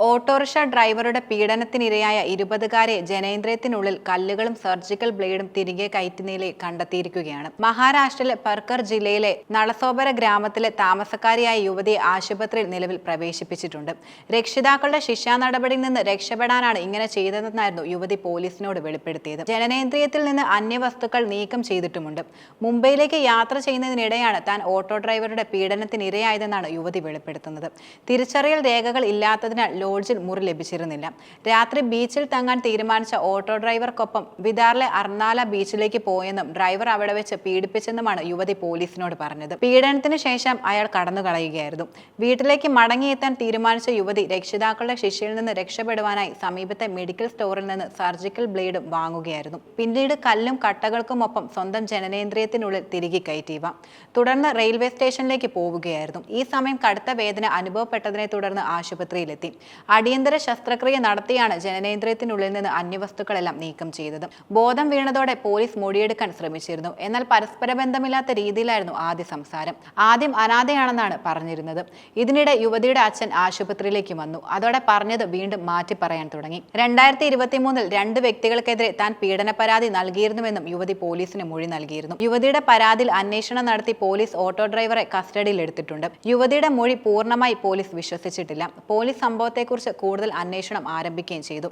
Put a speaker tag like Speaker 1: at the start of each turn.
Speaker 1: Autorickshaw ഡ്രൈവറുടെ പീഡനത്തിനിരയായ ഇരുപതുകാരെ ജനേന്ദ്രിയത്തിനുള്ളിൽ കല്ലുകളും സർജിക്കൽ ബ്ലേഡും തിരികെ കയറ്റുന്നതിലെ കണ്ടെത്തിയിരിക്കുകയാണ്. മഹാരാഷ്ട്രയിലെ പർക്കർ ജില്ലയിലെ നളസോബര ഗ്രാമത്തിലെ താമസക്കാരിയായ യുവതിയെ ആശുപത്രിയിൽ നിലവിൽ പ്രവേശിപ്പിച്ചിട്ടുണ്ട്. രക്ഷിതാക്കളുടെ ശിക്ഷാ നടപടിയിൽ നിന്ന് രക്ഷപ്പെടാനാണ് ഇങ്ങനെ ചെയ്തതെന്നായിരുന്നു യുവതി പോലീസിനോട് വെളിപ്പെടുത്തിയത്. ജനനേന്ദ്രിയത്തിൽ നിന്ന് അന്യവസ്തുക്കൾ നീക്കം ചെയ്തിട്ടുമുണ്ട്. മുംബൈയിലേക്ക് യാത്ര ചെയ്യുന്നതിനിടെയാണ് താൻ ഓട്ടോ ഡ്രൈവറുടെ പീഡനത്തിനിരയായതെന്നാണ് യുവതി വെളിപ്പെടുത്തുന്നത്. തിരിച്ചറിയൽ രേഖകൾ ഇല്ലാത്തതിനാൽ ലോഡ്ജിൽ മുറി ലഭിച്ചിരുന്നില്ല. രാത്രി ബീച്ചിൽ തങ്ങാൻ തീരുമാനിച്ച ഓട്ടോ ഡ്രൈവർക്കൊപ്പം ബിദാറിലെ അർണാല ബീച്ചിലേക്ക് പോയെന്നും ഡ്രൈവർ അവിടെ വെച്ച് പീഡിപ്പിച്ചെന്നുമാണ് യുവതി പോലീസിനോട് പറഞ്ഞത്. പീഡനത്തിന് ശേഷം അയാൾ കടന്നു കളയുകയായിരുന്നു വീട്ടിലേക്ക് മടങ്ങിയെത്താൻ തീരുമാനിച്ച യുവതി രക്ഷിതാക്കളുടെ ശിക്ഷയിൽ നിന്ന് രക്ഷപ്പെടുവാനായി സമീപത്തെ മെഡിക്കൽ സ്റ്റോറിൽ നിന്ന് സർജിക്കൽ ബ്ലേഡും വാങ്ങുകയായിരുന്നു. പിന്നീട് കല്ലും കട്ടകൾക്കുമൊപ്പം സ്വന്തം ജനനേന്ദ്രിയത്തിനുള്ളിൽ തിരികെ കയറ്റിയവ. തുടർന്ന് റെയിൽവേ സ്റ്റേഷനിലേക്ക് പോവുകയായിരുന്നു. ഈ സമയം കടുത്ത വേദന അനുഭവപ്പെട്ടതിനെ തുടർന്ന് ആശുപത്രിയിലെത്തി. അടിയന്തര ശസ്ത്രക്രിയ നടത്തിയാണ് ജനനേന്ദ്രിയത്തിനുള്ളിൽ നിന്ന് അന്യവസ്തുക്കളെല്ലാം നീക്കം ചെയ്തത്. ബോധം വീണതോടെ പോലീസ് മൊഴിയെടുക്കാൻ ശ്രമിച്ചിരുന്നു. എന്നാൽ പരസ്പര ബന്ധമില്ലാത്ത രീതിയിലായിരുന്നു ആദ്യ സംസാരം. ആദ്യം അനാഥയാണെന്നാണ് പറഞ്ഞിരുന്നത്. ഇതിനിടെ യുവതിയുടെ അച്ഛൻ ആശുപത്രിയിലേക്ക് വന്നു. അതോടെ പറഞ്ഞത് വീണ്ടും മാറ്റി പറയാൻ തുടങ്ങി. രണ്ടായിരത്തി ഇരുപത്തി മൂന്നിൽ രണ്ട് വ്യക്തികൾക്കെതിരെ താൻ പീഡന പരാതി നൽകിയിരുന്നുവെന്നും യുവതി പോലീസിന് മൊഴി നൽകിയിരുന്നു. യുവതിയുടെ പരാതിയിൽ അന്വേഷണം നടത്തി പോലീസ് ഓട്ടോ ഡ്രൈവറെ കസ്റ്റഡിയിൽ എടുത്തിട്ടുണ്ട് യുവതിയുടെ മൊഴി പൂർണമായി പോലീസ് വിശ്വസിച്ചിട്ടില്ല. പോലീസ് സംഭവത്തെക്കുറിച്ച് കൂടുതൽ അന്വേഷണം ആരംഭിക്കുകയും ചെയ്തു.